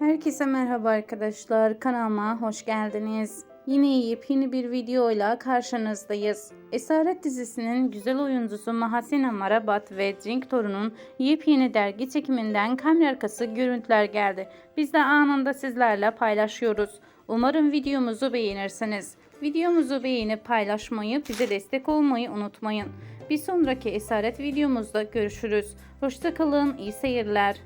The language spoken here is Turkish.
Herkese merhaba arkadaşlar. Kanalıma hoş geldiniz. Yine yepyeni bir videoyla karşınızdayız. Esaret dizisinin güzel oyuncusu Mahasina Marabat ve Cenk Torun'un yepyeni dergi çekiminden kamera arkası görüntüler geldi. Biz de anında sizlerle paylaşıyoruz. Umarım videomuzu beğenirsiniz. Videomuzu beğenip paylaşmayı, bize destek olmayı unutmayın. Bir sonraki Esaret videomuzda görüşürüz. Hoşçakalın, iyi seyirler.